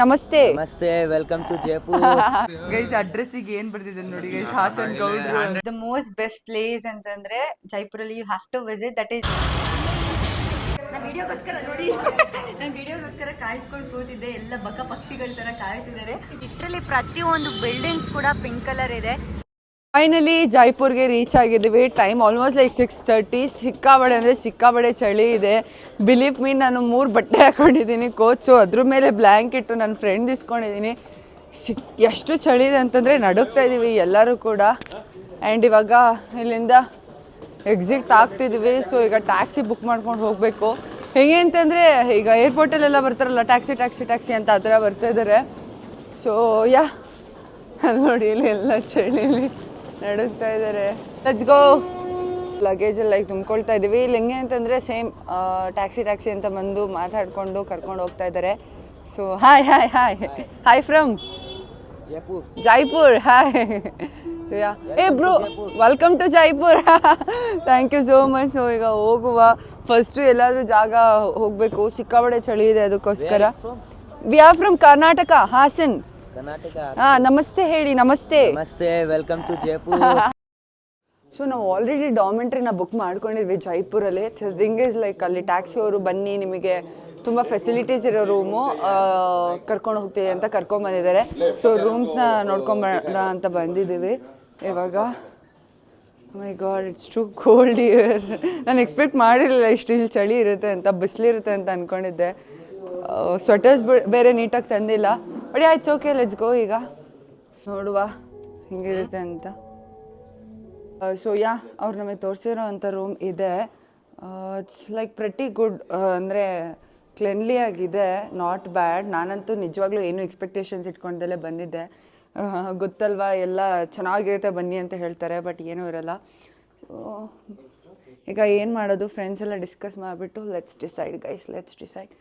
ನಮಸ್ತೆ. ನಮಸ್ತೆ welcome to Jaipur guys ಅಡ್ರೆಸ್ಸಿಗೆ ಏನ್ ಬರ್ತಿದೆ ನೋಡಿ ಗೈಸ್ ಹಾಸನ್ ಗೌಡ್ರು ದ ಮೋಸ್ಟ್ ಬೆಸ್ಟ್ ಪ್ಲೇಸ್ ಅಂತಂದ್ರೆ ಜೈಪುರಲ್ಲಿ you have to visit that is ನಾನು ವಿಡಿಯೋಗೋಸ್ಕರ ನೋಡಿ ನಾನು ವಿಡಿಯೋಗೋಸ್ಕರ ಕಾಯಿಸ್ಕೊಂಡು ಕೂತಿದ್ದೆ. ಎಲ್ಲ ಬಕ ಪಕ್ಷಿಗಳ ತರ ಕಾಯ್ತಿದ್ದಾರೆ. ಲಿಟ್ರಲಿ ಪ್ರತಿಯೊಂದು ಬಿಲ್ಡಿಂಗ್ಸ್ ಕೂಡ ಪಿಂಕ್ ಕಲರ್ ಇದೆ. ಫೈನಲಿ ಜೈಪುರ್ಗೆ ರೀಚ್ ಆಗಿದ್ದೀವಿ. Time almost like six thirty ಸಿಕ್ಕಾಬಡೆ ಅಂದರೆ ಸಿಕ್ಕಾಬಡೆ ಚಳಿ ಇದೆ. ಬಿಲೀವ್ ಮೀ ನಾನು ಮೂರು ಬಟ್ಟೆ ಹಾಕೊಂಡಿದ್ದೀನಿ ಕೋಚು ಅದ್ರ ಮೇಲೆ ಬ್ಲ್ಯಾಂಕೆಟು ನನ್ನ ಫ್ರೆಂಡ್ ಇಸ್ಕೊಂಡಿದ್ದೀನಿ. ಸಿಕ್, ಎಷ್ಟು ಚಳಿ ಇದೆ ಅಂತಂದರೆ ನಡುಗ್ತಾ ಇದ್ದೀವಿ ಎಲ್ಲರೂ ಕೂಡ. ಆ್ಯಂಡ್ ಇವಾಗ ಇಲ್ಲಿಂದ ಎಕ್ಸಿಟ್ ಆಗ್ತಿದ್ದೀವಿ. ಸೊ ಈಗ ಟ್ಯಾಕ್ಸಿ ಬುಕ್ ಮಾಡ್ಕೊಂಡು ಹೋಗಬೇಕು. ಹೇಗೆ ಅಂತಂದರೆ, ಈಗ ಏರ್ಪೋರ್ಟಲ್ಲೆಲ್ಲ ಬರ್ತಾರಲ್ಲ ಟ್ಯಾಕ್ಸಿ ಟ್ಯಾಕ್ಸಿ ಟ್ಯಾಕ್ಸಿ ಅಂತ ಆ ಥರ ಬರ್ತಾ ಇದ್ದಾರೆ ಸೊ ಯಾ ನೋಡಿ, ಇಲ್ಲಿ ಎಲ್ಲ ಚಳಿಲಿ. ನಡುಗ್ತಾ ಇದ್ದಾರೆ ಲೆಟ್ಸ್ ಗೋ ಲಗೇಜ್ ಎಲ್ಲ ಈಗ ತುಂಬ್ಕೊಳ್ತಾ ಇದ್ದೀವಿ. ಇಲ್ಲಿ ಹೆಂಗೆ ಅಂತಂದರೆ ಸೇಮ್ ಟ್ಯಾಕ್ಸಿ ಟ್ಯಾಕ್ಸಿ ಅಂತ ಬಂದು ಮಾತಾಡಿಕೊಂಡು ಕರ್ಕೊಂಡು ಹೋಗ್ತಾ ಇದ್ದಾರೆ so hi hi hi hi from Jaipur. Jaipur hi yeah hey bro welcome to Jaipur. Thank you so much so ಈಗ ಹೋಗುವ ಫಸ್ಟು ಎಲ್ಲಾದರೂ ಜಾಗ ಹೋಗಬೇಕು. ಸಿಕ್ಕಾಬಡೆ ಚಳಿ ಇದೆ ಅದಕ್ಕೋಸ್ಕರ. We are from Karnataka Hassan Karnataka ಹಾ ನಮಸ್ತೆ ಹೇಳಿ ನಮಸ್ತೆ. ನಮಸ್ತೆ ವೆಲ್ಕಮ್ ಟು ಜೈಪುರ್ ಸೊ ನಾವು ಆಲ್ರೆಡಿ ಡಾಮೆಂಟ್ರಿನ ಬುಕ್ ಮಾಡ್ಕೊಂಡಿದ್ವಿ ಜೈಪುರಲ್ಲಿ ಥಿಂಗ್ ಇಸ್ ಲೈಕ್ ಅಲ್ಲಿ ಟ್ಯಾಕ್ಸಿ ಅವರು ಬನ್ನಿ ನಿಮಗೆ ತುಂಬ ಫೆಸಿಲಿಟೀಸ್ ಇರೋ ರೂಮು ಕರ್ಕೊಂಡು ಹೋಗ್ತೀವಿ ಅಂತ ಕರ್ಕೊಂಬಂದಿದ್ದಾರೆ ಸೊ ರೂಮ್ಸ್ನ ನೋಡ್ಕೊಂಬರೋಣ ಅಂತ ಬಂದಿದ್ದೀವಿ. ಇವಾಗ my god it's too cold here ನಾನು ಎಕ್ಸ್ಪೆಕ್ಟ್ ಮಾಡಿರಲಿಲ್ಲ ಇಷ್ಟು ಇಲ್ಲಿ ಚಳಿ ಇರುತ್ತೆ ಅಂತ ಬಿಸಿಲಿರುತ್ತೆ ಅಂತ ಅಂದ್ಕೊಂಡಿದ್ದೆ ಸ್ವೆಟರ್ಸ್ ಬೇರೆ ನೀಟಾಗಿ ತಂದಿಲ್ಲ. ಬಟ್ ಆಯ್ತು ಓಕೆ ಲೆಟ್ಸ್ ಗೋ ಈಗ. ನೋಡುವ ಹಿಂಗಿರುತ್ತೆ ಅಂತ. ಸೊ ಯಾ ಅವ್ರು ನಮಗೆ ತೋರಿಸಿರೋ ಅಂಥ ರೂಮ್ ಇದೆ. ಇಟ್ಸ್ ಲೈಕ್ ಪ್ರೆಟಿ ಗುಡ್ ಅಂದರೆ ಕ್ಲೆನ್ಲಿ ಆಗಿದೆ ನಾಟ್ ಬ್ಯಾಡ್ ನಾನಂತೂ ನಿಜವಾಗ್ಲೂ ಏನು ಎಕ್ಸ್ಪೆಕ್ಟೇಷನ್ಸ್ ಇಟ್ಕೊಂಡಲ್ಲೇ ಬಂದಿದ್ದೆ. ಗೊತ್ತಲ್ವಾ, ಎಲ್ಲ ಚೆನ್ನಾಗಿರುತ್ತೆ, ಬನ್ನಿ ಅಂತ ಹೇಳ್ತಾರೆ ಬಟ್ ಏನೂ ಇರಲ್ಲ. ಈಗ ಏನು ಮಾಡೋದು ಫ್ರೆಂಡ್ಸ್ ಎಲ್ಲ ಡಿಸ್ಕಸ್ ಮಾಡಿಬಿಟ್ಟು let's decide guys let's decide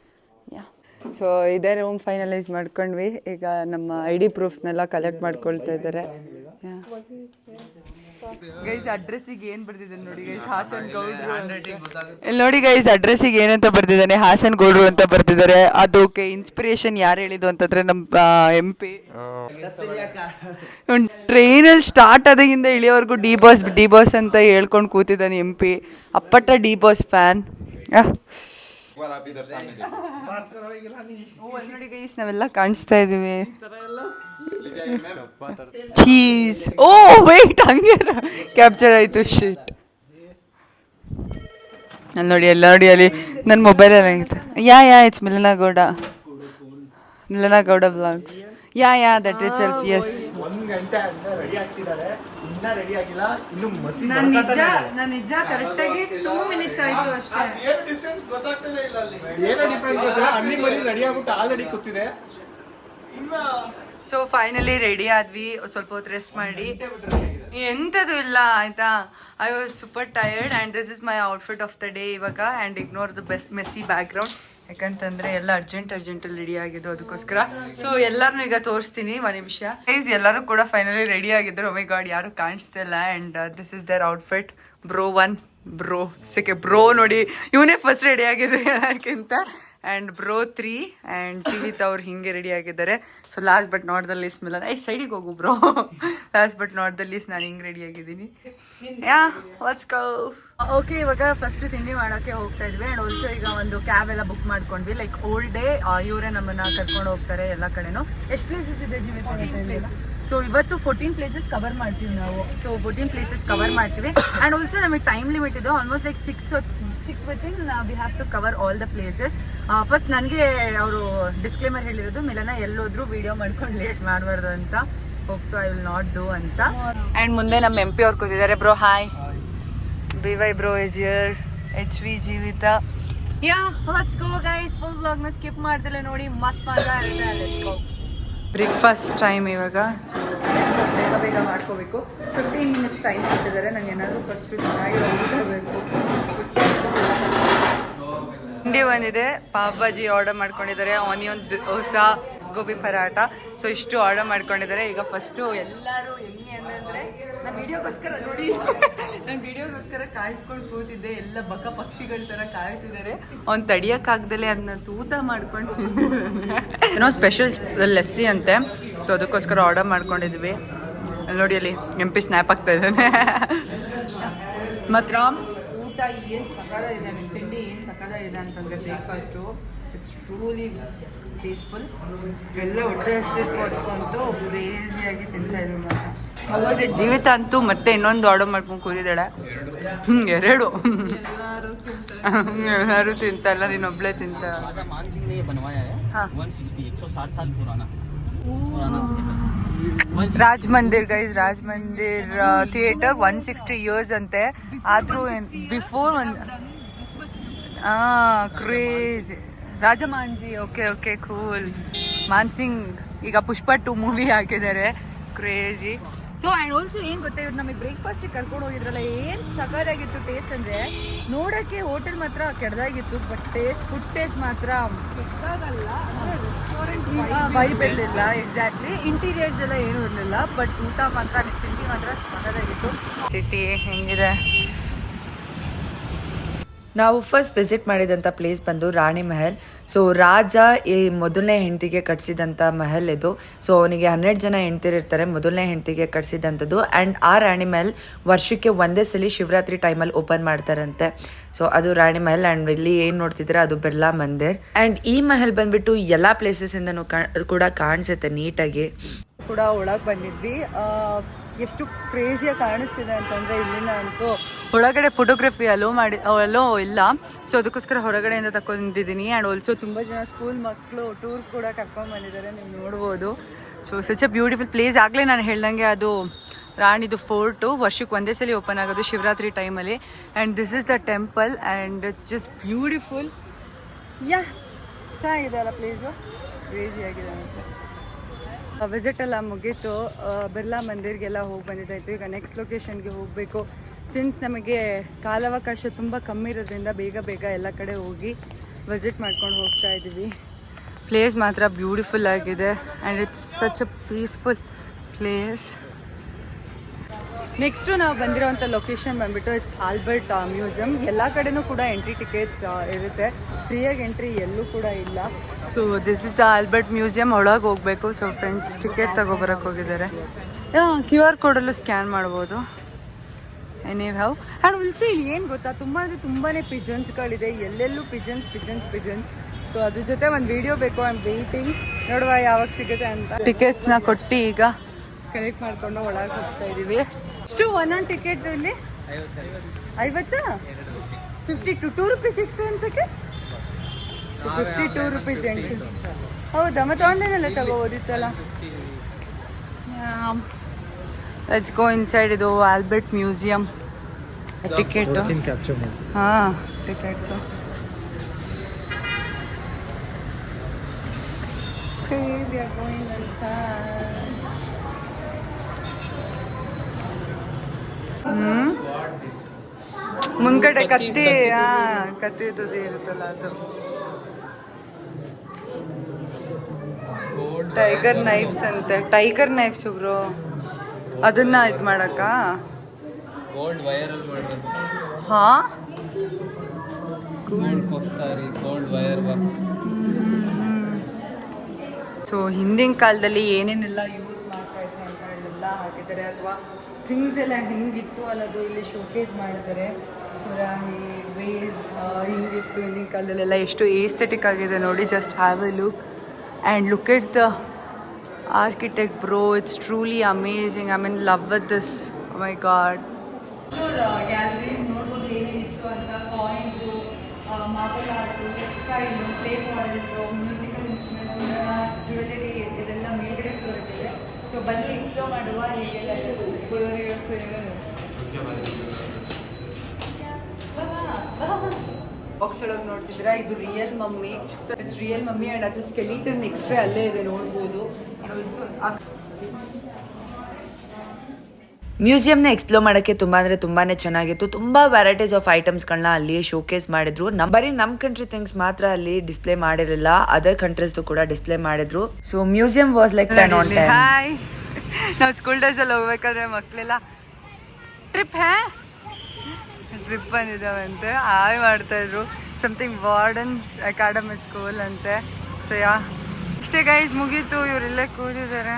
yeah so ಇದೇ ರೂಮ್ ಫೈನಲೈಸ್ ಮಾಡ್ಕೊಂಡ್ವಿ. ಈಗ ನಮ್ಮ ಐ ಡಿ ಪ್ರೂಫ್ಸ್ನೆಲ್ಲ ಕಲೆಕ್ಟ್ ಮಾಡ್ಕೊಳ್ತಾ ಇದ್ದಾರೆ. ಗೈಸ್ ಅಡ್ರೆಸ್ಸಿಗೆ ಏನು ನೋಡಿ ಗೈಸ್ ಹಾಸನ್ ಗೌಡ್ರು ಇಲ್ಲಿ ನೋಡಿ ಗೈಸ್ ಅಡ್ರೆಸ್ಸಿಗೆ ಏನಂತ ಬರ್ತಿದ್ದಾನೆ ಹಾಸನ್ ಗೌಡ್ರು ಅಂತ ಬರ್ತಿದ್ದಾರೆ ಅದಕ್ಕೆ ಇನ್ಸ್ಪಿರೇಷನ್ ಯಾರು ಹೇಳಿದ್ದು ಅಂತಂದ್ರೆ ನಮ್ಮ ಎಂ ಪಿ ಟ್ರೈನಲ್ಲಿ ಸ್ಟಾರ್ಟ್ ಆದಾಗಿಂದ ಇಳಿಯೋವರೆಗೂ ಡಿ ಬಾಸ್ ಡಿ ಬಾಸ್ ಅಂತ ಹೇಳ್ಕೊಂಡು ಕೂತಿದ್ದಾನೆ ಎಂ ಪಿ ಅಪ್ಪಟ್ಟ ಡಿ ಬಾಸ್ ಫ್ಯಾನ್ ನೋಡಿ ಗೈಸ್ ನಾವೆಲ್ಲ ಕಾಣಿಸ್ತಾ ಇದೀವಿ ಚೀಸ್ ಓ ವೇಟ್ ಹಂಗೆ ಕ್ಯಾಪ್ಚರ್ ಆಯಿತು ಶೀಟ್ ಅಲ್ಲಿ ನೋಡಿ ಎಲ್ಲ ನೋಡಿ ಅಲ್ಲಿ ನನ್ನ ಮೊಬೈಲಲ್ಲಿ ಆಗಿತ್ತು yeah yeah it's Milana Gowda Milana Gowda blogs yeah yeah that itself is ಒಂದ್ ಗಂಟೆ ಅಂತ ರೆಡಿ ಆಗ್ತಿದ್ದಾರೆ ಇನ್ನ ರೆಡಿ ಆಗಿಲ್ಲ. ಇನ್ನು ಮಸಿ ನಾನು ನಿಜ ನಾನು ನಿಜ ಕರೆಕ್ಟಾಗಿ ಟೂ ಮಿನಿಟ್ಸ್ ಆಯಿತು ಅಷ್ಟೇ. ಏನು ಡಿಫ್ರೆನ್ಸ್ ಗೊತ್ತಿಲ್ಲ ಮರಿ ರೆಡಿ ಆಗ್ಬಿಟ್ಟು ಆಲ್ರೆಡಿ ಕೂತಿದೆ. ಸೊ ಫೈನಲಿ ರೆಡಿ ಆದ್ವಿ. ಸ್ವಲ್ಪ ಹೊತ್ತು ರೆಸ್ಟ್ ಮಾಡಿ. ಎಂಥದ್ದು ಇಲ್ಲ ಆಯ್ತಾ? I was super tired and this is my outfit of the day ಇವಾಗ. And ignore the best messy background ಯಾಕಂತಂದ್ರೆ ಎಲ್ಲ ಅರ್ಜೆಂಟ್ ಅರ್ಜೆಂಟಲ್ಲಿ ರೆಡಿ ಆಗಿದ್ದು ಅದಕ್ಕೋಸ್ಕರ. ಸೊ ಎಲ್ಲರನ್ನೂ ಈಗ ತೋರಿಸ್ತೀನಿ ಒಂದು ನಿಮಿಷ. ಪ್ಲೀಸ್ ಎಲ್ಲರೂ ಕೂಡ ಫೈನಲಿ ರೆಡಿ ಆಗಿದ್ರು. ಒಮೆ ಗಾಡ್ ಯಾರು ಕಾಣಿಸ್ತಿಲ್ಲ. And this is their outfit bro one bro ಸೆಕೆ ಬ್ರೋ ನೋಡಿ ಇವನೇ ಫಸ್ಟ್ ರೆಡಿ ಆಗಿದೆ ಎಲ್ಲಕ್ಕಿಂತ and bro three and Jeevith ಅವ್ರು ಹಿಂಗೆ ರೆಡಿ ಆಗಿದ್ದಾರೆ. So last but not the least Milan I ಸೈಡಿಗೆ ಹೋಗು bro. Last but not the least ನಾನು ಹಿಂಗೆ ರೆಡಿ ಆಗಿದ್ದೀನಿ. ಯಾ ವಾಟ್ಸ್ ಗೋ ಓಕೆ ಇವಾಗ ಫಸ್ಟ್ ತಿಂಡಿ ಮಾಡೋಕ್ಕೆ ಹೋಗ್ತಾ ಇದ್ವಿ. ಆ್ಯಂಡ್ ಆಲ್ಸೋ ಈಗ ಒಂದು ಕ್ಯಾಬ್ ಎಲ್ಲ ಬುಕ್ ಮಾಡ್ಕೊಂಡ್ವಿ. ಲೈಕ್ ಓಲ್ಡ್ ಡೇ ಇವರೇ ನಮ್ಮನ್ನ ಕರ್ಕೊಂಡು ಹೋಗ್ತಾರೆ ಎಲ್ಲ ಕಡೆನೂ. ಎಷ್ಟು ಪ್ಲೇಸಸ್ ಇದೆ ಜೀವಿತ ಸೊ ಇವತ್ತು ಫೋರ್ಟೀನ್ ಪ್ಲೇಸಸ್ ಕವರ್ ಮಾಡ್ತೀವಿ ನಾವು. ಸೊ ಫೋರ್ಟೀನ್ ಪ್ಲೇಸಸ್ ಕವರ್ ಮಾಡ್ತೀವಿ. ಆ್ಯಂಡ್ ಆಲ್ಸೋ ನಮಗೆ ಟೈಮ್ ಲಿಮಿಟ್ ಇದೆ. Almost like six six within we have to cover all the places first ನನಗೆ ಅವರು ಡಿಸ್ಕ್ಲೇಮರ್ ಹೇಳಿರೋದು, ಮಿಲನ ಎಲ್ಲೋದ್ರೂ ವಿಡಿಯೋ ಮಾಡ್ಕೊಂಡು ಲೇಟ್ ಮಾಡಬಾರ್ದು ಅಂತ. Hope so I will not do ಅಂತ. ಆ್ಯಂಡ್ ಮುಂದೆ ನಮ್ಮ ಎಂ ಪಿ ಅವ್ರು ಕೂತಿದ್ದಾರೆ. Bro hi B Y bro is here H V Jeevitha. Yeah let's go guys full ವ್ಲಾಗ್ನ ಸ್ಕಿಪ್ ಮಾಡ್ತಿಲ್ಲ ನೋಡಿ. ಮಸ್ತ್ ಮಜಾ ಇರುತ್ತೆ. ಲೆಟ್ಸ್ ಗೋ ಬ್ರೇಕ್ಫಾಸ್ಟ್ ಟೈಮ್ ಇವಾಗ. ಸೊ ಬೇಗ ಬೇಗ ಮಾಡ್ಕೋಬೇಕು. ಫಿಫ್ಟೀನ್ ಮಿನಿಟ್ಸ್ ಟೈಮ್ ಕೊಟ್ಟಿದ್ದಾರೆ. ನಂಗೆ ಏನಾದರೂ ಫಸ್ಟ್ ಚೆನ್ನಾಗಿ ಹಿಂಡಿ ತಿಂಡಿ ಬಂದಿದೆ. ಪಾವ್ ಭಾಜಿ ಆರ್ಡರ್ ಮಾಡ್ಕೊಂಡಿದ್ದಾರೆ ಆನಿಯನ್ ದೋಸಾ ಗೋಬಿ ಪರಾಟ ಸೊ ಇಷ್ಟು ಆರ್ಡರ್ ಮಾಡ್ಕೊಂಡಿದ್ದಾರೆ. ಈಗ ಫಸ್ಟು ಎಲ್ಲರೂ ಹೆಂಗೆ ಅಂತಂದರೆ ನಾನು ವಿಡಿಯೋಗೋಸ್ಕರ ನೋಡಿ. ನಾನು ವಿಡಿಯೋಗೋಸ್ಕರ ಕಾಯಿಸ್ಕೊಂಡು ಕೂತಿದ್ದೆ. ಎಲ್ಲ ಬಕ ಪಕ್ಷಿಗಳ ಥರ ಕಾಯ್ತಿದ್ದಾರೆ. ಅವ್ನು ತಡಿಯೋಕ್ಕಾಗ್ದಲೇ ಅದನ್ನ ತೂತ ಮಾಡ್ಕೊಂಡು. ಏನೋ ಸ್ಪೆಷಲ್ ಲೆಸ್ಸಿ ಅಂತೆ. ಸೊ ಅದಕ್ಕೋಸ್ಕರ ಆರ್ಡರ್ ಮಾಡ್ಕೊಂಡಿದ್ವಿ. ನೋಡಿ ಅಲ್ಲಿ ಎಂ ಪಿ ಸ್ನ್ಯಾಪ್ ಆಗ್ತಾ ಇದ್ದಾನೆ. ಮಾತ್ರ ಊಟ ಏನು ಇದೆ ತಿಂಡಿ ಏನು ಇದೆ ಅಂತಂದರೆ ಬ್ರೇಕ್ಫಾಸ್ಟು ಇಟ್ಸ್ ಟ್ರೂಲಿ ಪೀಸ್ಫುಲ್ ಎಲ್ಲ ಒಟ್ಟರೆ ಅಷ್ಟು ಕ್ರೇಜಿಯಾಗಿ ತಿಂತಾ ಇದ್ದೀವಿ ಜೀವಿತ ಅಂತೂ ಮತ್ತೆ ಇನ್ನೊಂದು ಆರ್ಡರ್ ಮಾಡ್ಕೊಂಡು ಕೂರಿದ್ದಾಳೆ ಹ್ಞೂ ಎರಡು. ಎಲ್ಲರೂ ತಿಂತಾ ಇಲ್ಲ ನೀನೊಬ್ಳೆ ತಿಂತ. Raj Mandir guys Raj Mandir theatre one sixty years ಅಂತೆ. ಆದರೂ ಬಿಫೋರ್ ಒಂದು ಕ್ರೇಜಿ ರಾಜಮಾಂಜಿ ಓಕೆ ಓಕೆ ಕೂಲ್ ಮಾನ್ಸಿಂಗ್ ಈಗ ಪುಷ್ಪ ಟು ಮೂವಿ ಹಾಕಿದ್ದಾರೆ. ಕ್ರೇಜಿ ಸೊ ಆ್ಯಂಡ್ ಆಲ್ಸೋ ಏನು ಗೊತ್ತಾ ಇವ್ರು ನಮಗೆ ಬ್ರೇಕ್ಫಾಸ್ಟಿಗೆ ಕರ್ಕೊಂಡು ಹೋಗಿದ್ರಲ್ಲ ಏನು ಸಗದಾಗಿತ್ತು ಟೇಸ್ಟ್ ಅಂದರೆ ನೋಡೋಕ್ಕೆ ಹೋಟೆಲ್ ಮಾತ್ರ ಕೆಡ್ದಾಗಿತ್ತು ಬಟ್ ಟೇಸ್ಟ್ ಫುಡ್ ಟೇಸ್ಟ್ ಮಾತ್ರ ಕೆಟ್ಟದಾಗಲ್ಲ ಅಂದರೆ ರೆಸ್ಟೋರೆಂಟ್ ವೈಬ್ ಇರಲಿಲ್ಲ. ಎಕ್ಸಾಕ್ಟ್ಲಿ ಇಂಟೀರಿಯರ್ಸ್ ಎಲ್ಲ ಏನೂ ಇರಲಿಲ್ಲ ಬಟ್ ಊಟ ಮಾತ್ರ ತಿಂಡಿ ಮಾತ್ರ ಸಗದಾಗಿತ್ತು ಸಿಟಿ ಹೆಂಗಿದೆ? ನಾವು ಫಸ್ಟ್ ವಿಸಿಟ್ ಮಾಡಿದಂಥ ಪ್ಲೇಸ್ ಬಂದು ರಾಣಿ ಮಹಲ್. ಸೊ ರಾಜ ಈ ಮೊದಲನೇ ಹೆಂಡತಿಗೆ ಕಟ್ಸಿದಂಥ ಮಹಲ್ ಇದು. ಸೊ ಅವನಿಗೆ ಹನ್ನೆರಡು ಜನ ಹೆಂಡ್ತಿರಿರ್ತಾರೆ ಮೊದಲನೇ ಹೆಂಡತಿಗೆ ಕಟ್ಸಿದಂಥದ್ದು ಆ್ಯಂಡ್ ಆ ರಾಣಿ ಮಹಲ್ ವರ್ಷಕ್ಕೆ ಒಂದೇ ಸಲ ಶಿವರಾತ್ರಿ ಟೈಮಲ್ಲಿ ಓಪನ್ ಮಾಡ್ತಾರಂತೆ. ಸೊ ಅದು ರಾಣಿ ಮಹಲ್ ಆ್ಯಂಡ್ ಇಲ್ಲಿ ಏನು ನೋಡ್ತಿದ್ರೆ ಅದು ಬಿರ್ಲಾ ಮಂದಿರ್. ಆ್ಯಂಡ್ ಈ ಮಹಲ್ ಬಂದ್ಬಿಟ್ಟು ಎಲ್ಲ ಪ್ಲೇಸಸ್ಸಿಂದನೂ ಕಾ ಕೂಡ ಕಾಣಿಸುತ್ತೆ ನೀಟಾಗಿ. ಕೂಡ ಒಳಗೆ ಬಂದಿದ್ವಿ. ಎಷ್ಟು ಕ್ರೇಜಿಯಾಗಿ ಕಾಣಿಸ್ತಿದೆ ಅಂತಂದರೆ ಇಲ್ಲಿನ ಅಂತೂ ಒಳಗಡೆ ಫೋಟೋಗ್ರಫಿ ಅಲೋ ಮಾಡಿ ಅಲೋ ಇಲ್ಲ. ಸೊ ಅದಕ್ಕೋಸ್ಕರ ಹೊರಗಡೆಯಿಂದ ತಕೊಂಡಿದ್ದೀನಿ ಆ್ಯಂಡ್ ಆಲ್ಸೋ ತುಂಬ ಜನ ಸ್ಕೂಲ್ ಮಕ್ಕಳು ಟೂರ್ ಕೂಡ ಕರ್ಕೊಂಡು ಬಂದಿದ್ದಾರೆ. ನೀವು ನೋಡ್ಬೋದು. So such a beautiful place ಆಗಲೇ ನಾನು ಹೇಳ್ದಂಗೆ ಅದು ರಾಣಿದು ಫೋರ್ಟು ವರ್ಷಕ್ಕೆ ಒಂದೇ ಸಲ ಓಪನ್ ಆಗೋದು ಶಿವರಾತ್ರಿ ಟೈಮಲ್ಲಿ and this is the temple and it's just beautiful yeah ಚೆನ್ನಾಗಿದೆ ಅಲ್ಲ ಪ್ಲೇಸು ಕ್ರೇಜಿ ಆಗಿದೆ ಅಂತ ವಿಸಿಟ್ ಎಲ್ಲ ಮುಗೀತು. ಬಿರ್ಲಾ ಮಂದಿರ್ಗೆಲ್ಲ ಹೋಗಿ ಬಂದಿದ್ದಾಯಿತು. ಈಗ ನೆಕ್ಸ್ಟ್ ಲೊಕೇಶನ್ಗೆ ಹೋಗಬೇಕು. ಸಿನ್ಸ್ ನಮಗೆ ಕಾಲಾವಕಾಶ ತುಂಬ ಕಮ್ಮಿ ಇರೋದ್ರಿಂದ ಬೇಗ ಬೇಗ ಎಲ್ಲ ಕಡೆ ಹೋಗಿ ವಿಸಿಟ್ ಮಾಡ್ಕೊಂಡು ಹೋಗ್ತಾ ಇದ್ದೀವಿ. ಪ್ಲೇಸ್ ಮಾತ್ರ ಬ್ಯೂಟಿಫುಲ್ ಆಗಿದೆ. And it's such a peaceful place next ನಾವು ಬಂದಿರೋವಂಥ ಲೊಕೇಶನ್ ಬಂದ್ಬಿಟ್ಟು ಇಟ್ಸ್ ಆಲ್ಬರ್ಟ್ ಮ್ಯೂಸಿಯಂ ಎಲ್ಲ ಕಡೆನೂ ಕೂಡ ಎಂಟ್ರಿ ಟಿಕೆಟ್ಸ್ ಇರುತ್ತೆ. ಫ್ರೀಯಾಗಿ ಎಂಟ್ರಿ ಎಲ್ಲೂ ಕೂಡ ಇಲ್ಲ. So this is the Albert museum ಒಳಗೆ ಹೋಗಬೇಕು. ಸೊ ಫ್ರೆಂಡ್ಸ್ ಟಿಕೆಟ್ ತಗೊಬರಕ್ಕೆ ಹೋಗಿದ್ದಾರೆ. ಕ್ಯೂ ಆರ್ ಕೋಡಲ್ಲೂ ಸ್ಕ್ಯಾನ್ ಮಾಡ್ಬೋದು. ಎನಿ ಹೌ ಆ್ಯಂಡ್ ಉಲ್ಸು ಇಲ್ಲಿ ಏನು ಗೊತ್ತಾ? ತುಂಬ ಅಂದರೆ ತುಂಬಾ ಪಿಜನ್ಸ್ಗಳಿದೆ ಎಲ್ಲೆಲ್ಲೂ ಪಿಜನ್ಸ್ ಪಿಜನ್ಸ್ ಪಿಜನ್ಸ್ ಸೊ ಅದ್ರ ಜೊತೆ ಒಂದು ವಿಡಿಯೋ ಬೇಕು. ಆ್ಯಂಡ್ ವೇಟಿಂಗ್ ನೋಡುವ ಯಾವಾಗ ಸಿಗುತ್ತೆ ಅಂತ. ಟಿಕೆಟ್ಸ್ನ ಕೊಟ್ಟು ಈಗ ಕಲೆಕ್ಟ್ ಮಾಡ್ಕೊಂಡು ಒಳಗೆ ಹೋಗ್ತಾ ಇದ್ದೀವಿ ಎಷ್ಟು ಒಂದೊಂದು ಟಿಕೆಟ್ ಇಲ್ಲಿ? ಐವತ್ತಾ? Fifty two two rupees extra ಅಂತಕ್ಕೆ so fifty two rupees ಎಂಟು ಹೌದಾ? ಮತ್ತೆ ಆನ್ಲೈನಲ್ಲೇ ತಗೋಬೋದಿತ್ತಲ್ಲ? ಲೆಟ್ಸ್ ಗೋ ಇನ್ಸೈಡ್ ಇದು ಆಲ್ಬರ್ಟ್ ಮ್ಯೂಸಿಯಂ ಟಿಕೆಟ್ ಹಾಂ tickets We are going inside. ಹ್ಮ್? ಮುಂದ್ಗಡೆ ಕತ್ತಿ ಹಾ ಕತ್ತಿ ತುದಿ ಇರುತ್ತಲ್ಲ ಅದು. ಟೈಗರ್ ನೈಫ್ಸ್ ಅಂತೆ. Tiger knives bro. ಅದನ್ನ ಇದು ಮಾಡಕ ಗೋಲ್ಡ್ ವೈರಲ್ ಮಾಡೋದು ಹಾ? ಗೋಲ್ಡ್ ಕೊಫ್ತಾರಿ ಗೋಲ್ಡ್ ವೈರ್ ವರ್ಕ್ ಸೊ ಹಿಂದಿನ ಕಾಲದಲ್ಲಿ ಏನೇನೆಲ್ಲ ಯೂಸ್ ಮಾಡ್ತಾ ಇದ್ರು ಅಂತ ಎಲ್ಲ ಹಾಕಿದ್ದಾರೆ ಅಥವಾ ಥಿಂಗ್ಸ್ ಎಲ್ಲ ಹಿಂಗಿತ್ತು ಅನ್ನೋದು ಇಲ್ಲಿ ಶೋಕೇಸ್ ಮಾಡಿದ್ದಾರೆ. ಸುರಾಹಿ ವೇಸ್ ಹಿಂಗಿತ್ತು ಹಿಂದಿನ ಕಾಲದಲ್ಲೆಲ್ಲ ಎಷ್ಟು ಏಸ್ಥೆಟಿಕ್ ಆಗಿದೆ ನೋಡಿ just have a look and look at the architect bro it's truly amazing I mean love with this my god galleries ನೋಡ್ಬೋದು ಏನೇನಿತ್ತು ಅಂತ coins marble art textile play models musical instruments jewellery, ಇದೆಲ್ಲ ಮೇಲ್ಗಡೆ floor ಇದೆ so ಬನ್ನಿ explore ಮಾಡುವ, ಹೇಗೆಲ್ಲ box ಒಳಗೆ ನೋಡ್ತಿದ್ದೀರಾ ಇದು real mummy so it's real mummy and ಅದು ಸ್ಕೆಲಿಟನ್ ಎಕ್ಸ್ಟ್ರಾ ಅಲ್ಲೇ ಇದೆ ನೋಡ್ಬೋದು. ಆಲ್ಸೋ ಮ್ಯೂಸಿಯಂನ ಎಕ್ಸ್ಪ್ಲೋರ್ ಮಾಡೋಕ್ಕೆ ತುಂಬ ಅಂದರೆ ತುಂಬಾ ಚೆನ್ನಾಗಿತ್ತು. ತುಂಬ ವೆರೈಟೀಸ್ ಆಫ್ ಐಟಮ್ಸ್ಗಳನ್ನ ಅಲ್ಲಿ ಶೋಕೇಸ್ ಮಾಡಿದ್ರು. ನಮ್ ಬರೀ ನಮ್ಮ ಕಂಟ್ರಿ ಥಿಂಗ್ಸ್ ಮಾತ್ರ ಅಲ್ಲಿ ಡಿಸ್ಪ್ಲೇ ಮಾಡಿರಲಿಲ್ಲ. ಅದರ್ ಕಂಟ್ರೀಸ್ದು ಕೂಡ ಡಿಸ್ಪ್ಲೇ ಮಾಡಿದ್ರು. So museum was like ten on ten hi ನಾವು ಸ್ಕೂಲ್ ಡೇಸಲ್ಲಿ ಹೋಗ್ಬೇಕಾದ್ರೆ ಮಕ್ಕಳೆಲ್ಲ ಟ್ರಿಪ್ ಹೇ? ಟ್ರಿಪ್ ಬಂದಿದ್ದಾವಂತೆ. ಹಾಯ್ ಮಾಡ್ತಾ ಇದ್ರು. ಸಮಥಿಂಗ್ ವಾರ್ಡನ್ಸ್ ಅಕಾಡೆಮಿ ಸ್ಕೂಲ್ ಅಂತೆ. So yeah. ಇಷ್ಟೇ ಗೈಸ್ ಮುಗೀತು. ಇವರೆಲ್ಲ ಕೂತಿದ್ದಾರೆ.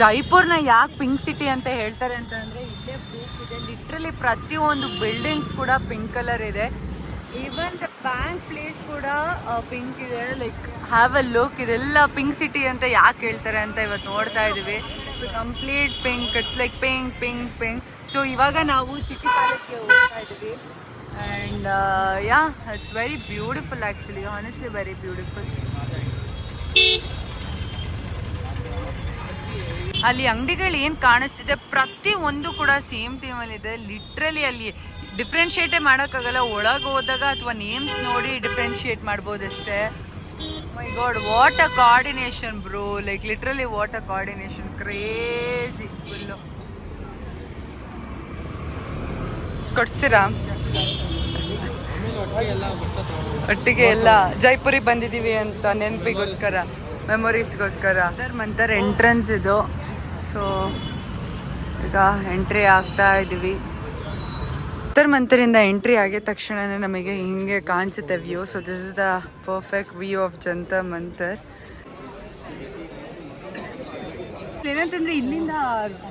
ಜೈಪುರ್ನ ಯಾಕೆ ಪಿಂಕ್ ಸಿಟಿ ಅಂತ ಹೇಳ್ತಾರೆ ಅಂತಂದ್ರೆ ಇಲ್ಲೇ ಪ್ರೂಫ್ ಇದೆ. ಲಿಟ್ರಲಿ ಪ್ರತಿಯೊಂದು ಬಿಲ್ಡಿಂಗ್ಸ್ ಕೂಡ ಪಿಂಕ್ ಕಲರ್ ಇದೆ. ಈವನ್ ದ ಬ್ಯಾಂಕ್ ಪ್ಲೇಸ್ ಕೂಡ ಪಿಂಕ್ ಇದೆ. ಲೈಕ್ ಹ್ಯಾವ್ ಅ ಲುಕ್ ಇದೆಲ್ಲ ಪಿಂಕ್ ಸಿಟಿ ಅಂತ ಯಾಕೆ ಹೇಳ್ತಾರೆ ಅಂತ ಇವತ್ತು ನೋಡ್ತಾ ಇದೀವಿ. So complete pink it's like pink pink pink so ಇವಾಗ ನಾವು ಸಿಟಿ ಪ್ಯಾಲೇಸ್ಗೆ ಹೋಗ್ತಾ ಇದ್ದೀವಿ. And yeah it's very beautiful actually honestly very beautiful ಅಲ್ಲಿ ಅಂಗಡಿಗಳು ಏನು ಕಾಣಿಸ್ತಿದೆ? ಪ್ರತಿ ಒಂದು ಕೂಡ ಸೇಮ್ ಥೀಮಲ್ಲಿ ಇದೆ. ಲಿಟ್ರಲಿ ಅಲ್ಲಿ ಡಿಫ್ರೆನ್ಷಿಯೇಟೇ ಮಾಡೋಕ್ಕಾಗಲ್ಲ. ಒಳಗೆ ಹೋದಾಗ ಅಥವಾ ನೇಮ್ಸ್ ನೋಡಿ differentiate ಮಾಡ್ಬೋದಷ್ಟೇ. My god what a coordination bro like literally what a coordination crazy full ಕೊಡ್ಸ್ತೀರಾ? ಒಟ್ಟಿಗೆ ಎಲ್ಲ ಜೈಪುರಿಗೆ ಬಂದಿದ್ದೀವಿ ಅಂತ ನೆನಪಿಗೋಸ್ಕರ ಮೆಮೊರೀಸ್ಗೋಸ್ಕರ ಅದರ ಮಂತರ್ ಎಂಟ್ರೆನ್ಸ್ ಇದು. ಸೊ ಈಗ ಎಂಟ್ರಿ ಆಗ್ತಾ ಇದ್ದೀವಿ ಉತ್ತರ ಮಂತರಿಂದ ಎಂಟ್ರಿ ಆಗಿದ ತಕ್ಷಣನೇ ನಮಗೆ ಹಿಂಗೆ ಕಾಣಿಸುತ್ತೆ view so this is the perfect view of Jantar Mantar ಏನಂತಂದ್ರೆ ಇಲ್ಲಿಂದ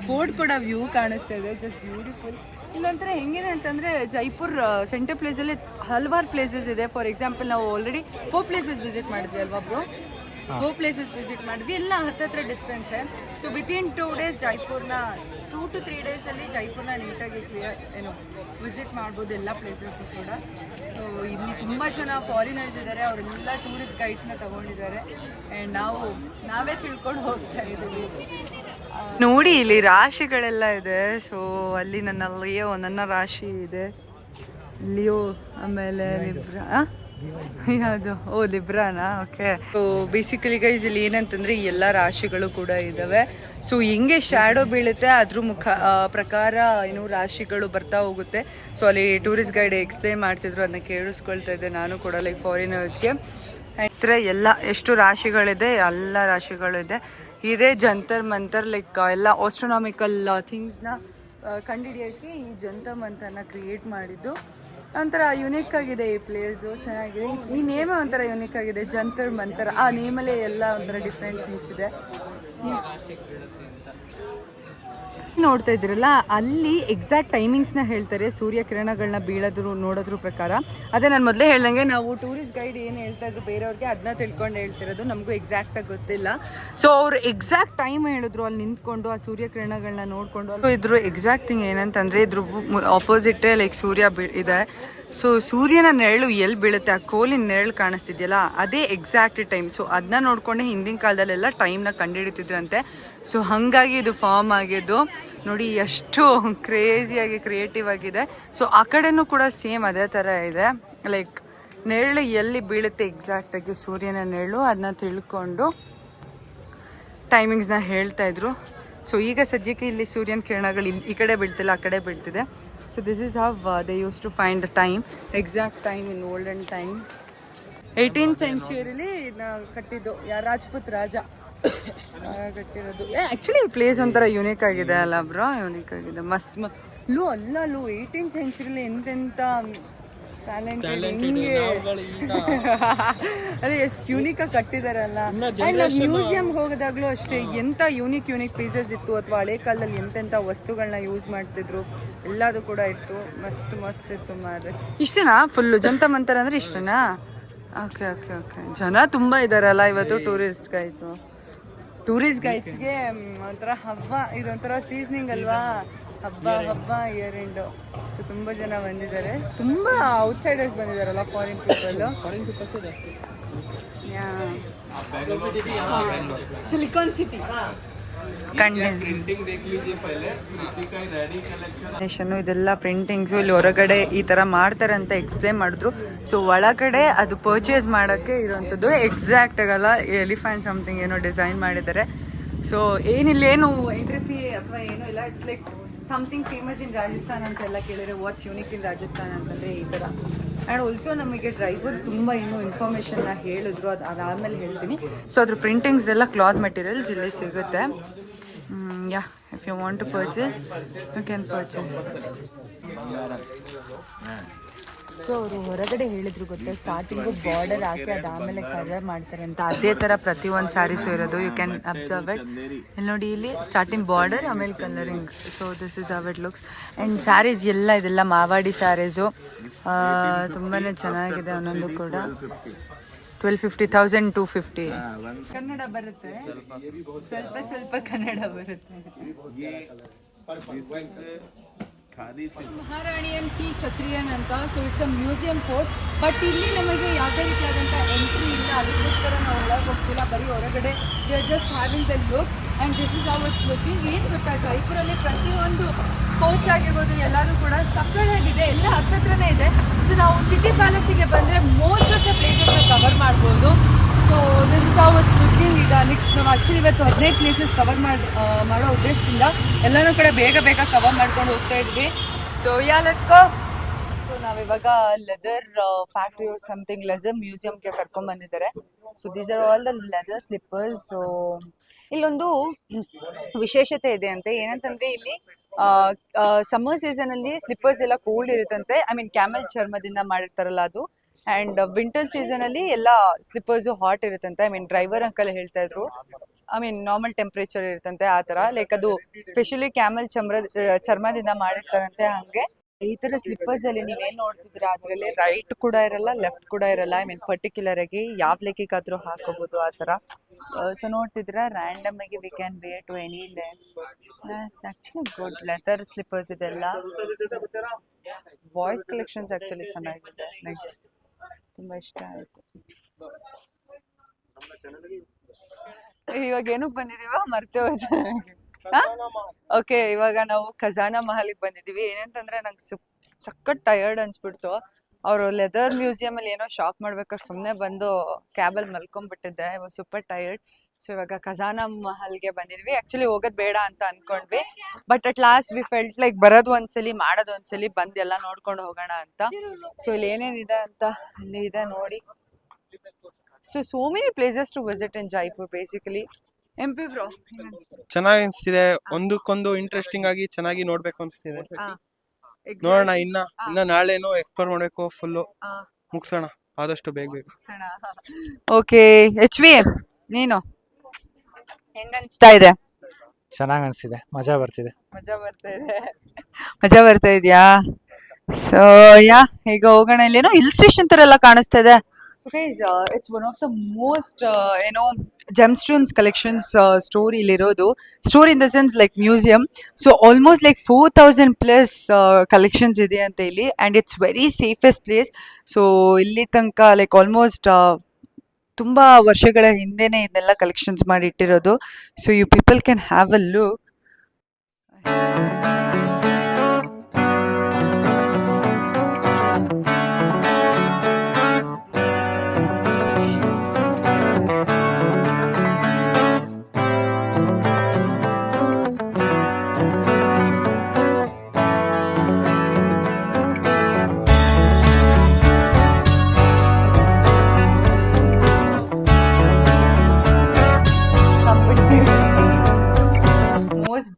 ಬೋರ್ಡ್ ಕೂಡ ವ್ಯೂ ಕಾಣಿಸ್ತಾ ಇದೆ. ಜಸ್ಟ್ ಬ್ಯೂಟಿಫುಲ್ ಇಲ್ಲೊಂಥರ ಹೆಂಗಿದೆ ಅಂತಂದರೆ ಜೈಪುರ್ ಸೆಂಟರ್ ಪ್ಲೇಸಲ್ಲಿ ಹಲವಾರು ಪ್ಲೇಸಸ್ ಇದೆ. ಫಾರ್ ಎಕ್ಸಾಂಪಲ್ ನಾವು ಆಲ್ರೆಡಿ ಫೋರ್ ಪ್ಲೇಸಸ್ ವಿಸಿಟ್ ಮಾಡಿದ್ವಿ ಅಲ್ವಾ ಬ್ರೋ ಫೋರ್ ಪ್ಲೇಸಸ್ ವಿಸಿಟ್ ಮಾಡಿದ್ವಿ. ಎಲ್ಲ ಹತ್ತತ್ರ distance so within two days ಜೈಪುರ್ನ two to three ಡೇಸಲ್ಲಿ ಜೈಪುರ್ನ ನೀಟಾಗಿ ಕ್ಲಿಯರ್ ಏನು ವಿಸಿಟ್ ಮಾಡ್ಬೋದು ಎಲ್ಲ ಪ್ಲೇಸಸ್ಗೂ ಕೂಡ. ಸೊ ಇಲ್ಲಿ ತುಂಬ ಜನ ಫಾರಿನರ್ಸ್ ಇದ್ದಾರೆ ಅವರೆಲ್ಲ ಟೂರಿಸ್ಟ್ ಗೈಡ್ಸ್ನ ತಗೊಂಡಿದ್ದಾರೆ. ಆ್ಯಂಡ್ ನಾವು ನಾವೇ ತಿಳ್ಕೊಂಡು ಹೋಗ್ತಾ ಇದ್ದೀವಿ. ನೋಡಿ ಇಲ್ಲಿ ರಾಶಿಗಳೆಲ್ಲ ಇದೆ. ಸೊ ಅಲ್ಲಿ ನನ್ನ ಲಿಯೋ ನನ್ನ ರಾಶಿ ಇದೆ. ಲಿಯೋ ಆಮೇಲೆ ಲಿಬ್ರಾ ಯಾವುದು? ಓ ಲಿಬ್ರಾನಾ? ಓಕೆ ಸೊ ಬೇಸಿಕಲಿ ಗೈಸ್ ಇಲ್ಲಿ ಏನಂತಂದ್ರೆ ಈ ಎಲ್ಲ ರಾಶಿಗಳು ಕೂಡ ಇದ್ದಾವೆ ಸೊ ಹಿಂಗೆ ಶ್ಯಾಡೋ ಬೀಳುತ್ತೆ ಅದ್ರ ಮುಖ ಪ್ರಕಾರ ಏನು ರಾಶಿಗಳು ಬರ್ತಾ ಹೋಗುತ್ತೆ. ಸೊ ಅಲ್ಲಿ ಟೂರಿಸ್ಟ್ ಗೈಡ್ ಎಕ್ಸ್ಪ್ಲೈನ್ ಮಾಡ್ತಿದ್ರು ಅದನ್ನ ಕೇಳಿಸ್ಕೊಳ್ತಾ ಇದ್ದೆ ನಾನು ಕೂಡ ಲೈಕ್ ಫಾರಿನರ್ಸ್ಗೆ ಎಲ್ಲ ಎಷ್ಟು ರಾಶಿಗಳಿದೆ ಎಲ್ಲ ರಾಶಿಗಳಿದೆ. ಇದೇ ಜಂತರ್, ಮಂತರ್ ಲೈಕ್ ಎಲ್ಲ ಆಸ್ಟ್ರೋನಾಮಿಕಲ್ ಥಿಂಗ್ಸ್ನ ಕಂಡುಹಿಡಿಯೋಕ್ಕೆ ಈ ಜಂತರ್ ಮಂತರ್ನ ಕ್ರಿಯೇಟ್ ಮಾಡಿದ್ದು. ಒಂಥರ ಯುನಿಕ್ ಆಗಿದೆ ಈ ಪ್ಲೇಸು ಚೆನ್ನಾಗಿದೆ. ಈ ನೇಮೇ ಒಂಥರ ಯುನಿಕ್ ಆಗಿದೆ, ಜಂತರ್, ಮಂತರ್. ಆ ನೇಮಲ್ಲೇ ಎಲ್ಲ ಒಂಥರ ಡಿಫ್ರೆಂಟ್ ಥಿಂಗ್ಸ್ ಇದೆ. ನೋಡ್ತಾ ಇದ್ದೀರಲ್ಲ, ಅಲ್ಲಿ ಎಕ್ಸಾಕ್ಟ್ ಟೈಮಿಂಗ್ಸ್ನ ಹೇಳ್ತಾರೆ, ಸೂರ್ಯ ಕಿರಣಗಳನ್ನ ಬೀಳೋದ್ರು, ನೋಡೋದ್ರ ಪ್ರಕಾರ. ಅದೇ ನಾನು ಮೊದಲೇ ಹೇಳ್ದಂಗೆ ನಾವು ಟೂರಿಸ್ಟ್ ಗೈಡ್ ಏನು ಹೇಳ್ತಾ ಇದ್ರು ಬೇರೆಯವ್ರಿಗೆ ಅದನ್ನ ತಿಳ್ಕೊಂಡು ಹೇಳ್ತಿರೋದು ನಮಗೂ ಎಕ್ಸಾಕ್ಟಾಗಿ ಗೊತ್ತಿಲ್ಲ. ಸೊ ಅವ್ರು ಎಕ್ಸಾಕ್ಟ್ ಟೈಮ್ ಹೇಳಿದ್ರು, ಅಲ್ಲಿ ನಿಂತ್ಕೊಂಡು, ಆ ಸೂರ್ಯ ಕಿರಣಗಳನ್ನ ನೋಡಿಕೊಂಡು ಇದ್ರು ಎಕ್ಸಾಕ್ಟ್ ಥಿಂಗ್ ಏನಂತಂದ್ರೆ ಇದ್ರ ಆಪೋಸಿಟೇ ಲೈಕ್ ಸೂರ್ಯ ಇದೆ. ಸೊ ಸೂರ್ಯನ ನೆರಳು ಎಲ್ಲಿ ಬೀಳುತ್ತೆ? ಆ ಕೋಲಿನ ನೆರಳು ಕಾಣಿಸ್ತಿದೆಯಲ್ಲ? ಅದೇ ಎಕ್ಸಾಕ್ಟ್ ಟೈಮ್ ಸೊ ಅದನ್ನ ನೋಡ್ಕೊಂಡೆ ಹಿಂದಿನ ಕಾಲದಲ್ಲೆಲ್ಲ ಟೈಮ್ನ ಕಂಡುಹಿಡಿತಿದ್ರಂತೆ ಸೊ ಹಾಗಾಗಿ ಇದು ಫಾರ್ಮ್ ಆಗಿದ್ದು, ನೋಡಿ ಎಷ್ಟು ಕ್ರೇಜಿಯಾಗಿ ಕ್ರಿಯೇಟಿವ್ ಆಗಿದೆ. ಸೊ ಆ ಕಡೆನೂ ಕೂಡ ಸೇಮ್ ಅದೇ ಥರ ಇದೆ. ಲೈಕ್ ನೆರಳು ಎಲ್ಲಿ ಬೀಳುತ್ತೆ ಎಕ್ಸಾಕ್ಟಾಗಿ ಸೂರ್ಯನ ನೆರಳು? ಅದನ್ನ ತಿಳ್ಕೊಂಡು ಟೈಮಿಂಗ್ಸ್ನ ಹೇಳ್ತಾ ಇದ್ರು. ಸೊ ಈಗ ಸದ್ಯಕ್ಕೆ ಇಲ್ಲಿ ಸೂರ್ಯನ ಕಿರಣಗಳು ಇಲ್ಲಿ ಈ ಕಡೆ ಬೀಳ್ತಿಲ್ಲ, ಆ ಕಡೆ ಬೀಳ್ತಿದೆ. So this is how they use to find the time exact time in olden times eighteen ಸೆಂಚುರಿಲಿ ಕಟ್ಟಿದ್ದು ಯಾರು ರಾಜ್ಪುತ್ ರಾಜ. ಕಟ್ಟಿರೋದು. ಆ್ಯಕ್ಚುಲಿ ಪ್ಲೇಸ್ ಒಂಥರ ಯುನೀಕ್ ಆಗಿದೆ ಅಲ್ಲ ಬ್ರೋ ಯುನೀಕ್ ಆಗಿದೆ. ಮಸ್ತ್ ಮಸ್ತ್. ಲೂ ಅಲ್ಲ, ಲೂ ಏಯ್ಟೀನ್ ಸೆಂಚುರಿಲಿ ಎಂತೆಂಥ ಅದೇ ಎಷ್ಟು ಯೂನಿಕ್ ಆಗಿ ಕಟ್ಟಿದಾರಲ್ಲ. ಮ್ಯೂಸಿಯಂ ಹೋಗೋದಾಗ್ಲೂ ಅಷ್ಟೇ ಎಂತ ಯೂನಿಕ್ ಯೂನಿಕ್ ಪೀಸಸ್ ಇತ್ತು ಅಥವಾ ಹಳೆ ಕಾಲದಲ್ಲಿ ಎಂತೆಂತ ವಸ್ತುಗಳನ್ನ ಯೂಸ್ ಮಾಡ್ತಿದ್ರು ಎಲ್ಲದು ಕೂಡ ಇತ್ತು. ಮಸ್ತ್ ಮಸ್ತ್ ಇತ್ತು ಮಾರ್ರೆ. ಇಷ್ಟನಾ? ಫುಲ್ಲು ಜಂತ ಮಂತರ ಅಂದ್ರೆ ಇಷ್ಟನಾ? ಓಕೆ ಓಕೆ ಓಕೆ ಜನ ತುಂಬ ಇದಾರಲ್ಲ ಇವತ್ತು ಟೂರಿಸ್ಟ್ ಗೈಡ್ಸು ಟೂರಿಸ್ಟ್ ಗೈಡ್ಸ್ಗೆ ಒಂಥರ ಹಬ್ಬ ಇದೊಂಥರ ಸೀಸನಿಂಗ್ ಅಲ್ವಾ? ಹಬ್ಬ ಹಬ್ಬ ಇಯರ್ ಎಂಡ್ ಸೊ ತುಂಬ ಜನ ಬಂದಿದ್ದಾರೆ. ತುಂಬಾ outsiders ಬಂದಿದಾರಲ್ಲ foreign people foreign silicon city collection ಇದೆಲ್ಲ ಪ್ರಿಂಟಿಂಗ್ಸು ಇಲ್ಲಿ ಹೊರಗಡೆ ಈ ತರ ಮಾಡ್ತಾರೆ ಅಂತ ಎಕ್ಸ್ಪ್ಲೇನ್ ಮಾಡಿದ್ರು. ಸೊ ಒಳಗಡೆ ಅದು ಪರ್ಚೇಸ್ ಮಾಡೋಕ್ಕೆ ಇರೋವಂಥದ್ದು ಎಕ್ಸಾಕ್ಟ್ ಆಗಲ್ಲ. ಎಲಿಫೆಂಟ್ ಸಮಥಿಂಗ್ ಏನೋ ಡಿಸೈನ್ ಮಾಡಿದ್ದಾರೆ. ಸೊ ಏನಿಲ್ಲ ಏನು ಎಂಟ್ರಿ ಫೀ ಅಥವಾ ಏನೂ ಇಲ್ಲ. It's like something famous in Rajasthan ಅಂತೆಲ್ಲ ಕೇಳಿದರೆ ವಾಟ್ಸ್ ಯೂನಿಕ್ ಇನ್ ರಾಜಸ್ಥಾನ್ ಅಂತಂದರೆ ಈ ಥರ ಆ್ಯಂಡ್ ಆಲ್ಸೋ ನಮಗೆ ಡ್ರೈವರ್ ತುಂಬ ಇನ್ನೂ ಇನ್ಫಾರ್ಮೇಷನ್ನ ಹೇಳಿದ್ರು. ಅದು ಅದಾದಮೇಲೆ ಹೇಳ್ತೀನಿ. ಸೊ ಅದ್ರ ಪ್ರಿಂಟಿಂಗ್ಸ್ ಎಲ್ಲ ಕ್ಲಾತ್ ಮೆಟೀರಿಯಲ್ಸ್ ಇಲ್ಲಿ ಸಿಗುತ್ತೆ. Yeah if you want to purchase you can purchase so ಅವರು ಹೊರಗಡೆ ಹೇಳಿದ್ರು ಗೊತ್ತಾ ಸ್ಟಾರ್ಟಿಂಗ್ ಬಾರ್ಡರ್ ಹಾಕಿ ಅದಾದಮೇಲೆ ಕಲರ್ ಮಾಡ್ತಾರೆ ಅಂತ. ಅದೇ ಥರ ಪ್ರತಿ ಒಂದು ಸ್ಯಾರೀಸು ಇರೋದು ಯು ಕ್ಯಾನ್ ಅಬ್ಸರ್ವ್ ಇಟ್ ಇಲ್ಲಿ ನೋಡಿ ಇಲ್ಲಿ ಸ್ಟಾರ್ಟಿಂಗ್ ಬಾರ್ಡರ್ ಆಮೇಲೆ colouring so this is how it looks and sarees ಎಲ್ಲ ಇದೆಲ್ಲ ಮಾವಾಡಿ ಸ್ಯಾರೀಸು ತುಂಬಾ ಚೆನ್ನಾಗಿದೆ ಒಂದೊಂದು ಕೂಡ. Twelve fifty thousand two fifty Kannada ಬರುತ್ತೆ. ಸ್ವಲ್ಪ ಸ್ವಲ್ಪ ಕನ್ನಡ ಬರುತ್ತೆ. ಮಹಾರಾಣಿಯನ್ ಕಿ ಛತ್ರಿಯನ್ ಅಂತ so it's a museum fort but ಇಲ್ಲಿ ನಮಗೆ ಯಾವುದೇ ರೀತಿಯಾದಂಥ ಎಂಟ್ರಿ ಇಲ್ಲ. ಅದಕ್ಕೋಸ್ಕರ ನಾವು ಒಳಗೆ ಹೋಗ್ತಿಲ್ಲ. ಬರೀ ಹೊರಗಡೆ. Are just having the look and this is our looking ಏನು ಗೊತ್ತಾ, ಜೈಪುರಲ್ಲಿ ಪ್ರತಿಯೊಂದು ಕೋಚ್ ಆಗಿರ್ಬೋದು, ಎಲ್ಲರೂ ಕೂಡ ಸಕ್ಕತ್ತಾಗಿದೆ ಎಲ್ಲ ಹತ್ತತ್ರನೇ ಇದೆ. ಸೊ ನಾವು ಸಿಟಿ ಪ್ಯಾಲೇಸಿಗೆ ಬಂದರೆ ಮೋಸ್ಟ್ ಆಫ್ ದ ಪ್ಲೇಸಸ್ನ ಕವರ್ ಮಾಡ್ಬೋದು. So this is our looking ಈಗ ನೆಕ್ಸ್ಟ್ ನಾವು ಆ್ಯಕ್ಚುಲಿ ಇವತ್ತು ಹದಿನೈದು ಪ್ಲೇಸಸ್ ಕವರ್ ಮಾಡಿ ಮಾಡೋ ಉದ್ದೇಶದಿಂದ ಎಲ್ಲನೂ ಕಡೆ ಬೇಗ ಬೇಗ ಕವರ್ ಮಾಡ್ಕೊಂಡು ಹೋಗ್ತಾ ಇದ್ವಿ. So yeah let's go so ನಾವಿವಾಗ ಲೆದರ್ ಫ್ಯಾಕ್ಟ್ರಿ ಸಮಥಿಂಗ್ ಲೆದರ್ ಮ್ಯೂಸಿಯಂಗೆ ಕರ್ಕೊಂಡ್ ಬಂದಿದ್ದಾರೆ. So these are all the leather slippers so ಇಲ್ಲೊಂದು ವಿಶೇಷತೆ ಇದೆ ಅಂತೆ. ಏನಂತಂದ್ರೆ ಇಲ್ಲಿ ಸಮ್ಮರ್ ಸೀಸನ್ ಅಲ್ಲಿ ಸ್ಲಿಪ್ಪರ್ಸ್ ಎಲ್ಲ ಕೋಲ್ಡ್ ಇರುತ್ತಂತೆ. ಐ ಮೀನ್ ಕ್ಯಾಮೆಲ್ ಚರ್ಮದಿಂದ ಮಾಡಿರ್ತಾರಲ್ಲ ಅದು. ಅಂಡ್ ವಿಂಟರ್ ಸೀಸನ್ ಅಲ್ಲಿ ಎಲ್ಲ ಸ್ಲಿಪ್ಪರ್ಸ್ ಹಾಟ್ ಇರುತ್ತಂತೆ. ಐ ಮೀನ್ ಡ್ರೈವರ್ ಅಂಕಲ್ ಹೇಳ್ತಾ ಇದ್ರು. ಐ ಮೀನ್ ನಾರ್ಮಲ್ ಟೆಂಪ್ರೇಚರ್ ಇರುತ್ತಂತೆ ಆ ತರ. ಲೈಕ್ ಅದು ಸ್ಪೆಷಲಿ ಕ್ಯಾಮಲ್ ಚರ್ಮ ಚರ್ಮದಿಂದ ಮಾಡಿರ್ತಾರಂತೆ ಹಂಗೆ. ಈ ತರ ಸ್ಲಿಪ್ಪರ್ಸ್ ಅಲ್ಲಿ ನೀವೇನ್ ನೋಡ್ತಿದ್ರ ಅದ್ರಲ್ಲಿ ರೈಟ್ ಕೂಡ ಇರಲ್ಲ ಲೆಫ್ಟ್ ಕೂಡ ಇರಲ್ಲ. ಐ ಮೀನ್ ಪರ್ಟಿಕ್ಯುಲರ್ ಆಗಿ ಯಾವ ಲೆಕ್ಕಿಗಾದ್ರೂ ಹಾಕೋಬಹುದು ಆ ತರ. ಸೊ ನೋಡ್ತಿದ್ರ ರ್ಯಾಂಡಮ್ ಆಗಿ we can wear to any actually good leather slippers ಇದೆಲ್ಲ. ವಾಯ್ಸ್ ಕಲೆಕ್ಷನ್ಸ್ ಆಕ್ಚುಲಿ ಚೆನ್ನಾಗಿದೆ. ನಂಗೆ ತುಂಬಾ ಇಷ್ಟ ಆಯ್ತು ಇವಾಗ ಏನಕ್ಕೆ ಬಂದಿದೀವ ಮರ್ತೇ ಹೋಯ್ತು. ಓಕೆ ಇವಾಗ ನಾವು ಖಜಾನಾ ಮಹಲಿಗೆ ಬಂದಿದೀವಿ ಏನಂತಂದ್ರೆ ನಂಗೆ ಸಖತ್ ಟಯರ್ಡ್ ಅನ್ಸ್ಬಿಡ್ತು. ಅವರು ಲೆದರ್ ಮ್ಯೂಸಿಯಂ ಅಲ್ಲಿ ಏನೋ ಶಾಪ್ ಮಾಡ್ಬೇಕಾದ್ರೆ ಸುಮ್ಮನೆ ಬಂದು ಕ್ಯಾಬಲ್ಲಿ ಮಲ್ಕೊಂಡ್ಬಿಟ್ಟಿದ್ದೆ ವಾಸ್ ಸೂಪರ್ ಟಯರ್ಡ್ ಸೊ ಇವಾಗ ಖಜಾನಾ ಮಹಲ್ಗೆ ಬಂದಿದ್ವಿ. ಆಕ್ಚುಲಿ ಹೋಗೋದ್ ಬೇಡ ಅಂತ ಅನ್ಕೊಂಡ್ವಿ. But at last we felt like ಬರೋದು ಒಂದ್ಸಲಿ ಮಾಡೋದು ಒಂದ್ಸಲಿ ಬಂದ್ ಎಲ್ಲ ನೋಡ್ಕೊಂಡು ಹೋಗೋಣ ಅಂತ. ಸೊ ಇಲ್ಲಿ ಏನೇನಿದೆ ಅಂತ ಅಲ್ಲಿ ಇದೆ ನೋಡಿ. So so many places to visit in Jaipur basically M P bro ಚೆನ್ನಾಗಿ ಅನಿಸ್ತಿದೆ. ಒಂದಕ್ಕೊಂದು ಇಂಟ್ರೆಸ್ಟಿಂಗ್ ಆಗಿ ಚೆನ್ನಾಗಿ ನೋಡ್ಬೇಕು ಅನಿಸ್ತಿದೆ. ನೋಡೋಣ ಇನ್ನ ಇನ್ನ ನಾಳೆನೂ ಎಕ್ಸ್ಪ್ಲೋರ್ ಮಾಡಬೇಕು ಫುಲ್ಲು ಮುಗ್ಸೋಣ. ಆದಷ್ಟು ಬೇಗ ಬೇಗ. ಓಕೆ ಎಚ್ ವಿ ನೀನು? ಹೆಂಗ ಅನ್ಸ್ತಾ ಇದೆ? ಚೆನ್ನಾಗಿ ಅನಿಸ್ತಿದೆ. ಮಜಾ ಬರ್ತಿದೆ. ಮಜಾ ಬರ್ತಾ ಇದೆ. ಮಜಾ ಬರ್ತಾ ಇದೆಯಾ? ಸೊ ಯಾ ಈಗ ಹೋಗೋಣ. ಇಲ್ಲೇನೋ ಹಿಲ್ ಸ್ಟೇಷನ್ ತರ ಎಲ್ಲ ಕಾಣಿಸ್ತಾ ಇದೆ. It's one of the most ಏನೋ ಜಮ್ ಸ್ಟೋನ್ಸ್ ಕಲೆಕ್ಷನ್ಸ್ ಸ್ಟೋರ್ ಇಲ್ಲಿರೋದು. Store in the sense like museum so almost like four thousand plus collections ಇದೆ ಅಂತ ಇಲ್ಲಿ. And it's very safest place so ಇಲ್ಲಿ ತನಕ ಲೈಕ್ ಆಲ್ಮೋಸ್ಟ್ ತುಂಬ ವರ್ಷಗಳ ಹಿಂದೆನೇ ಇದನ್ನೆಲ್ಲ ಕಲೆಕ್ಷನ್ಸ್ ಮಾಡಿ ಇಟ್ಟಿರೋದು. So you people can have a look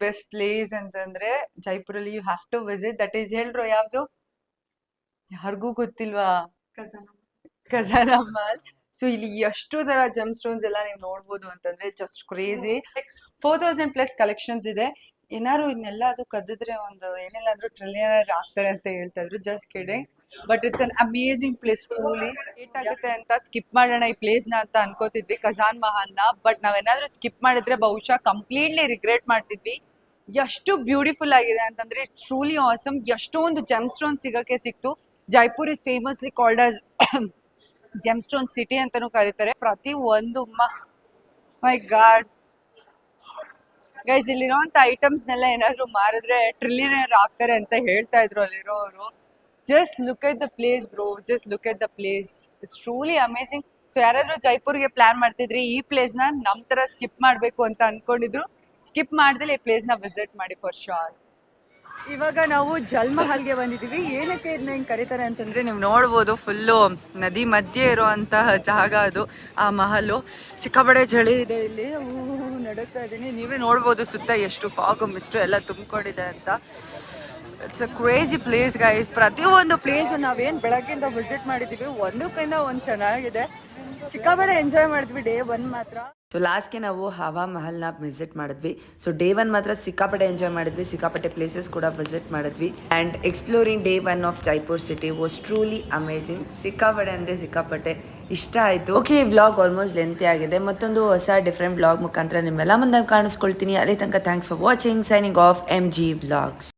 best place ಅಂತಂದ್ರೆ ಜೈಪುರಲ್ಲಿ you have to visit that is ಹೇಳ್ರು ಯಾವ್ದು? ಯಾರಿಗೂ ಗೊತ್ತಿಲ್ವಾ? ಖಜಾನಾ ಮಾಲ್ ಸೊ ಇಲ್ಲಿ ಎಷ್ಟು ತರ ಜಮ್ ಸ್ಟೋನ್ಸ್ ಎಲ್ಲ ನೀವು ನೋಡ್ಬೋದು ಅಂತಂದ್ರೆ just crazy four thousand plus collections ಇದೆ. ಏನಾದ್ರು ಇದನ್ನೆಲ್ಲ ಅದು ಕದ್ದಿದ್ರೆ ಒಂದು ಏನೆಲ್ಲಾದ್ರೂ ಅಂದ್ರೂ ಟ್ರಿಲಿಯನರ್ ಆಗ್ತಾರೆ ಅಂತ ಹೇಳ್ತಾ ಇದ್ರು. Just kidding but it's an amazing place truly eight ಆಗುತ್ತೆ ಅಂತ ಸ್ಕಿಪ್ ಮಾಡೋಣ ಈ ಪ್ಲೇಸ್ನ ಅಂತ ಅನ್ಕೋತಿದ್ವಿ. ಖಜಾನ್ ಮಹಲ್ನ. ಬಟ್ ನಾವೇನಾದ್ರೂ ಸ್ಕಿಪ್ ಮಾಡಿದ್ರೆ ಬಹುಶಃ ಕಂಪ್ಲೀಟ್ಲಿ ರಿಗ್ರೆಟ್ ಮಾಡ್ತಿದ್ವಿ. ಎಷ್ಟು ಬ್ಯೂಟಿಫುಲ್ ಆಗಿದೆ ಅಂತಂದ್ರೆ ಇಟ್ಸ್ ಟ್ರೂಲಿ ಆಸಮ್ ಎಷ್ಟೊಂದು ಜೆಮ್ ಸ್ಟೋನ್ ಸಿಗಕ್ಕೆ ಸಿಕ್ತು. Jaipur is famously called as gem stone city ಅಂತಾನೂ ಕರೀತಾರೆ. ಪ್ರತಿ ಒಂದು ಮೈ ಗಾಡ್ ಗೈಸ್ ಇಲ್ಲಿರುವಂತ ಐಟಮ್ಸ್ನೆಲ್ಲ ಏನಾದ್ರು ಮಾರಿದ್ರೆ ಟ್ರಿಲಿಯನರ್ ಆಗ್ತಾರೆ ಅಂತ ಹೇಳ್ತಾ ಇದ್ರು ಅಲ್ಲಿರೋರು. Just look at the place bro just look at the place it's truly amazing so ಯಾರಾದ್ರೂ ಜೈಪುರ್ಗೆ ಪ್ಲಾನ್ ಮಾಡ್ತಿದ್ರಿ, ಈ ಪ್ಲೇಸ್ನ ನಮ್ ತರ ಸ್ಕಿಪ್ ಮಾಡಬೇಕು ಅಂತ ಅನ್ಕೊಂಡಿದ್ರು. ಸ್ಕಿಪ್ ಮಾಡ್ದಲ್ಲಿ ಈ ಪ್ಲೇಸ್ನ ವಿಸಿಟ್ ಮಾಡಿ ಫಾರ್ ಶೋರ್ ಇವಾಗ ನಾವು ಜಲ್ಮಹಲ್ಗೆ ಬಂದಿದ್ದೀವಿ. ಏನಕ್ಕೆ ಇದನ್ನ ಹಿಂಗೆ ಕರೀತಾರೆ ಅಂತಂದ್ರೆ ನೀವು ನೋಡ್ಬೋದು ಫುಲ್ಲು ನದಿ ಮಧ್ಯೆ ಇರುವಂತಹ ಜಾಗ ಅದು, ಆ ಮಹಲು ಸಿಕ್ಕಾಪಡೆ ಚಳಿ ಇದೆ ಇಲ್ಲಿ. ನಡುಕ್ತಾ ಇದ್ದೀನಿ ನೀವೇ ನೋಡ್ಬೋದು ಸುತ್ತ ಎಷ್ಟು ಫಾಗು ಮಿಸ್ಟು ಎಲ್ಲ ತುಂಬಿಕೊಂಡಿದೆ ಅಂತ. It's a crazy place guys ಪ್ರತಿಯೊಂದು ಪ್ಲೇಸು ನಾವೇನು ಬೆಳಗ್ಗಿಂದ ವಿಸಿಟ್ ಮಾಡಿದ್ದೀವಿ. ಒಂದಕ್ಕಿಂತ ಒಂದು ಚೆನ್ನಾಗಿದೆ. ಸಿಕ್ಕಾಪಡೆ ಎಂಜಾಯ್ ಮಾಡಿದ್ವಿ ಡೇ ಒನ್ ಮಾತ್ರ. ಸೊ ಲಾಸ್ಟ್ಗೆ ನಾವು ಹವಾ ಮಹಲ್ನ ವಿಸಿಟ್ ಮಾಡಿದ್ವಿ. ಸೊ ಡೇ ಒನ್ ಮಾತ್ರ ಸಿಕ್ಕಾಪಟ್ಟೆ ಎಂಜಾಯ್ ಮಾಡಿದ್ವಿ. ಸಿಕ್ಕಾಪಟ್ಟೆ ಪ್ಲೇಸಸ್ ಕೂಡ ವಿಸಿಟ್ ಮಾಡಿದ್ವಿ. And exploring day one of Jaipur city was truly amazing ಸಿಕ್ಕಾಪಟ್ಟೆ ಅಂದರೆ ಸಿಕ್ಕಾಪಟ್ಟೆ ಇಷ್ಟ ಆಯಿತು. ಓಕೆ ವ್ಲಾಗ್ ಆಲ್ಮೋಸ್ಟ್ ಲೆಂತಿ ಆಗಿದೆ. ಮತ್ತೊಂದು ಹೊಸ ಡಿಫ್ರೆಂಟ್ ವ್ಲಾಗ್ ಮುಖಾಂತರ ನಿಮ್ಮೆಲ್ಲ ಮುಂದೆ ಕಾಣಿಸ್ಕೊಳ್ತೀನಿ. ಅಲ್ಲಿ ತನಕ thanks for watching signing off M G vlogs